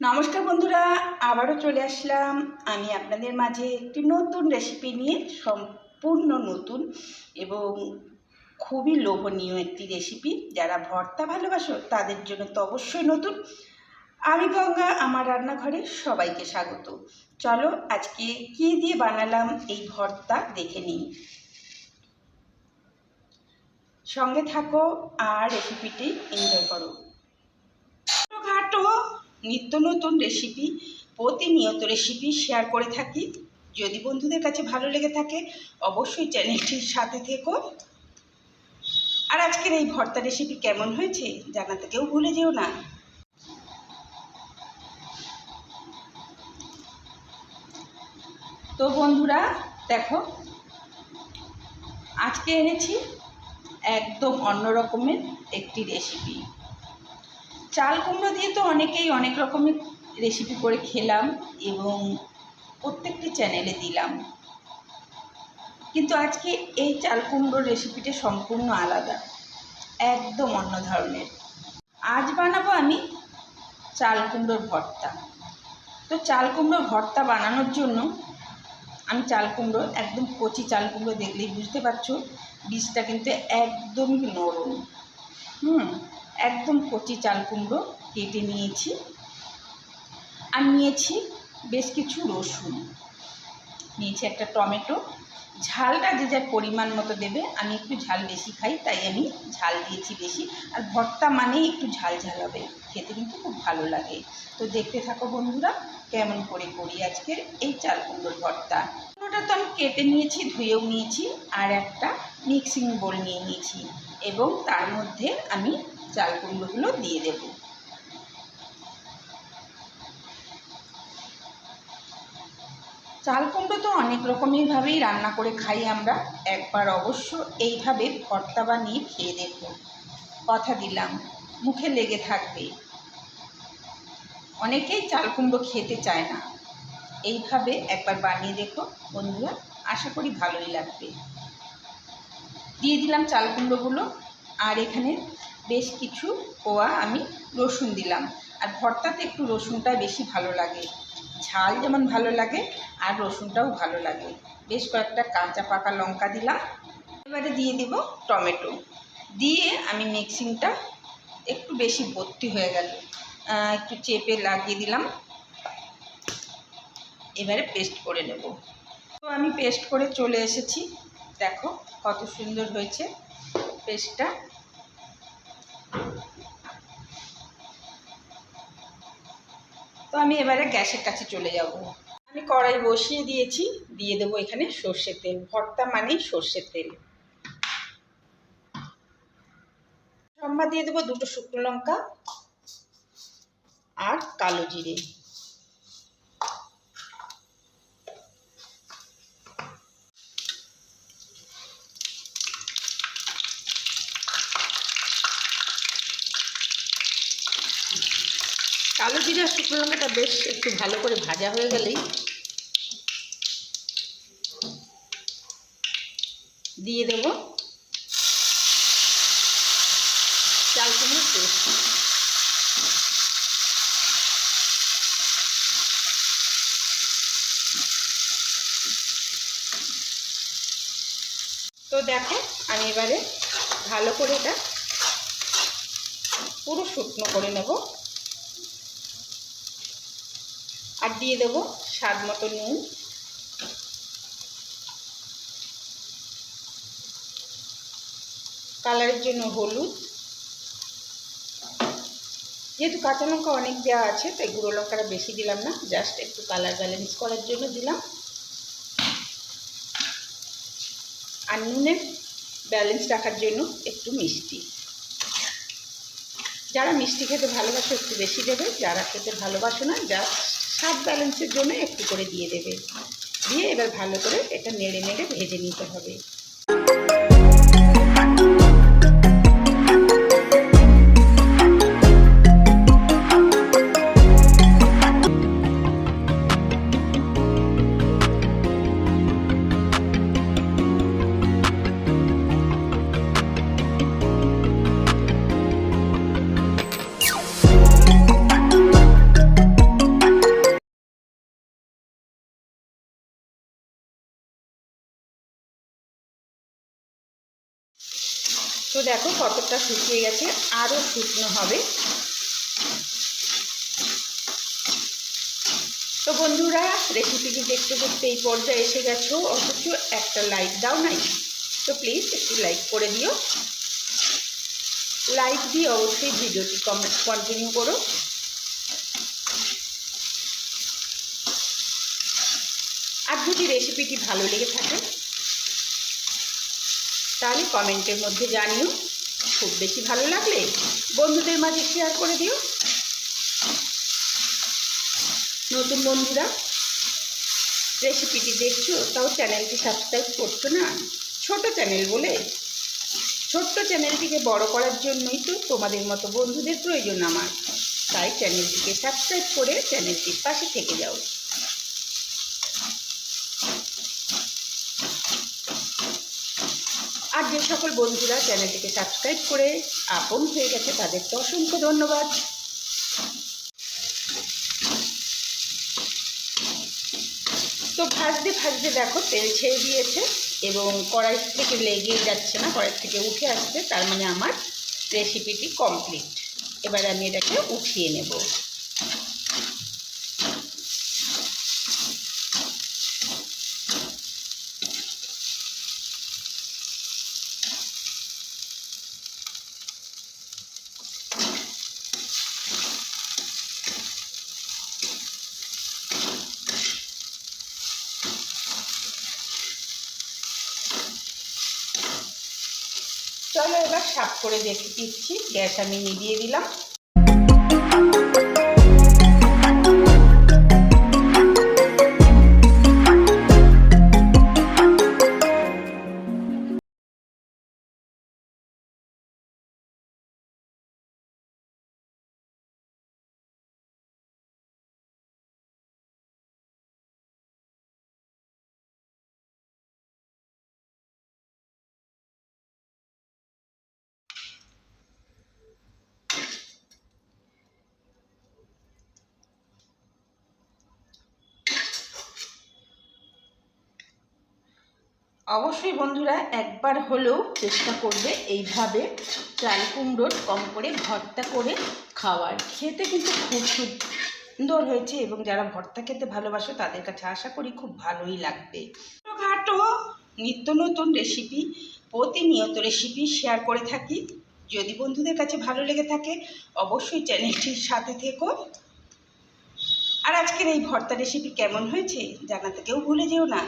নমস্কার বন্ধুরা, আবারও চলে আসলাম। আমি আপনাদের মাঝে একটি নতুন রেসিপি নিয়ে, সম্পূর্ণ নতুন এবং খুবই লোভনীয় একটি রেসিপি যারা ভর্তা ভালোবাসো, তাদের জন্য তো অবশ্যই নতুন। আমি গঙ্গা, আমার রান্নাঘরে সবাইকে স্বাগত। চলো আজকে কী দিয়ে বানালাম এই ভর্তা দেখে নিই। সঙ্গে থাকো আর রেসিপিটি এনজয় করো। নিত্য নতুন রেসিপি প্রতিনিয়ত রেসিপি শেয়ার করে থাকি। যদি বন্ধুদের কাছে ভালো লেগে থাকে, অবশ্যই চ্যানেলটির সাথে থেকো। আর আজকের এই ভর্তা রেসিপি কেমন হয়েছে, জানাতে কেউ ভুলে যেও না। তো বন্ধুরা, দেখো, আজকে এনেছি একদম অন্য রকমের একটি রেসিপি চাল কুমড়ো দিয়ে তো অনেকেই অনেক রকমের রেসিপি করে খেলাম এবং প্রত্যেকটি চ্যানেলে দিলাম। কিন্তু আজকে এই চাল কুমড়োর রেসিপিটা সম্পূর্ণ আলাদা, একদম অন্য ধরনের। আজ বানাবো আমি চাল কুমড়োর ভর্তা। তো চাল কুমড়োর ভর্তা বানানোর জন্য আমি চাল কুমড়ো, একদম কচি চাল কুমড়ো দেখলেই বুঝতে পারছ, বীজটা কিন্তু একদমই নরম। হুম একদম কচি চাল কুমড়ো কেটে নিয়েছি আর নিয়েছি বেশ কিছু রসুন। নিয়েছি একটা টমেটো। ঝালটা যে যার পরিমাণ মতো দেবে, আমি একটু ঝাল বেশি খাই, তাই আমি ঝাল দিয়েছি বেশি। আর ভর্তা মানেই একটু ঝাল ঝাল হবে, খেতে কিন্তু খুব ভালো লাগে। তো দেখতে থাকো বন্ধুরা, কেমন করে করি আজকে এই চাল কুমড়োর ভর্তা। কুমড়োটা তো আমি কেটে নিয়েছি, ধুয়েও নিয়েছি, আর একটা মিক্সিং বোল নিয়ে নিয়েছি। এবং তার মধ্যে আমি চাল কুমড়োগুলো দিয়ে দেব। চাল কুমড়ো তো অনেক রকমেরভাবেই রান্না করে খাই আমরা। একবার অবশ্য এইভাবে ভর্তা বানিয়ে খেয়ে দেখব কথা দিলাম, মুখে লেগে থাকবে। অনেকেই চাল কুমড়ো খেতে চায় না। এইভাবে একবার বানিয়ে দেখো বন্ধুরা, আশা করি ভালোই লাগবে। দিয়ে দিলাম চাল কুমড়োগুলো। আর এখানে বেশ কিছু কোয়া আমি রসুন দিলাম। আর ভর্তাতে একটু রসুনটা বেশি ভালো লাগে। ঝাল যেমন ভালো লাগে, আর রসুনটাও ভালো লাগে। বেশ কয়েকটা কাঁচা পাকা লঙ্কা দিলাম। এবারে দিয়ে দিব টমেটো। দিয়ে আমি মিক্সিংটা একটু বেশি ভর্তি হয়ে গেল। একটু চেপে লাগিয়ে দিলাম। এবারে পেস্ট করে নেব। তো আমি পেস্ট করে চলে এসেছি। দেখো কত সুন্দর হয়েছে পেস্টটা। তো আমি এবারে গ্যাসের কাছে চলে যাব। আমি কড়াই বসিয়ে দিয়েছি, দিয়ে দেবো এখানে সর্ষের তেল, ভর্তা মানেই সর্ষের তেল। সম্বা দিয়ে দেবো দুটো শুকনো লঙ্কা আর কালো জিরে কালো জিরা শুকনো লঙ্কাটা বেশ একটু ভালো করে ভাজা হয়ে গেলেই দিয়ে দেব চাল কুমড়োর পেস্ট। তো দেখো, আমি এবারে ভালো করে এটা পুরো শুকনো করে নেব আর দিয়ে দেব স্বাদ মতো নুন। কালারের জন্য হলুদ। যেহেতু কাঁচা লঙ্কা অনেক দেওয়া আছে, তাই গুঁড়ো লঙ্কাটা বেশি দিলাম না, জাস্ট একটু কালার ব্যালেন্স করার জন্য দিলাম। আর নুনের ব্যালেন্স রাখার জন্য একটু মিষ্টি। যারা মিষ্টি খেতে ভালোবাসে, একটু বেশি দেবে, যারা খেতে ভালোবাসে না যা স্বাদ ব্যালেন্সের জন্য একটু করে দিয়ে দেবে। দিয়ে এবার ভালো করে এটা নেড়ে নেড়ে ভেজে নিতে হবে। দেখো কতটা শুকিয়ে গেছে আরও শুকনো হবে। তো বন্ধুরা রেসিপিটি দেখতে দেখতে এই পর্যায়ে এসে গেছো, অথচ একটা লাইক দাও নাই। তো প্লিজ একটু লাইক করে দিও। লাইক দিয়ে অবশ্যই ভিডিওটি কন্টিনিউ করো। আর যদি রেসিপিটি ভালো লেগে থাকে তাহলে কমেন্টের মধ্যে জানিও, খুব বেশি ভালো লাগলে বন্ধুদের মাঝে শেয়ার করে দিও। নতুন বন্ধুরা রেসিপিটি দেখছ? তাও চ্যানেলটি সাবস্ক্রাইব করছ না? ছোট চ্যানেল বলে? ছোট্ট চ্যানেলটিকে বড় করার জন্যই তো তোমাদের মতো বন্ধুদের প্রয়োজন আমার। তাই চ্যানেলটিকে সাবস্ক্রাইব করে চ্যানেলটির পাশে থেকে যাও। যে সকল বন্ধুরা চ্যানেলটিকে সাবস্ক্রাইব করে আপন হয়ে গেছে তাদেরকে অসংখ্য ধন্যবাদ। তো ভাজতে ভাজতে দেখো তেল ছেড়ে দিয়েছে এবং কড়াই থেকে লেগেই যাচ্ছে না, কড়াই থেকে উঠে আসছে, তার মানে আমার রেসিপিটি কমপ্লিট এবার আমি এটাকে উঠিয়ে নেব চলো এবার সাফ করে দেখে দিচ্ছি। গ্যাস আমি নিভিয়ে দিলাম। অবশ্যই বন্ধুরা একবার হলেও চেষ্টা করবে এইভাবে চাল কুমড়োর কম করে ভর্তা করে খাওয়ার। খেতে কিন্তু খুব সুন্দর হয়েছে এবং যারা ভর্তা খেতে ভালোবাসো তাদের কাছে আশা করি খুব ভালোই লাগবে। ছোটোখাটো নিত্য নতুন রেসিপি প্রতিনিয়ত রেসিপি শেয়ার করে থাকি। যদি বন্ধুদের কাছে ভালো লেগে থাকে, অবশ্যই চ্যানেলটির সাথে থেকো। আর আজকের এই ভর্তা রেসিপি কেমন হয়েছে জানাতে কেউ ভুলে যেও না।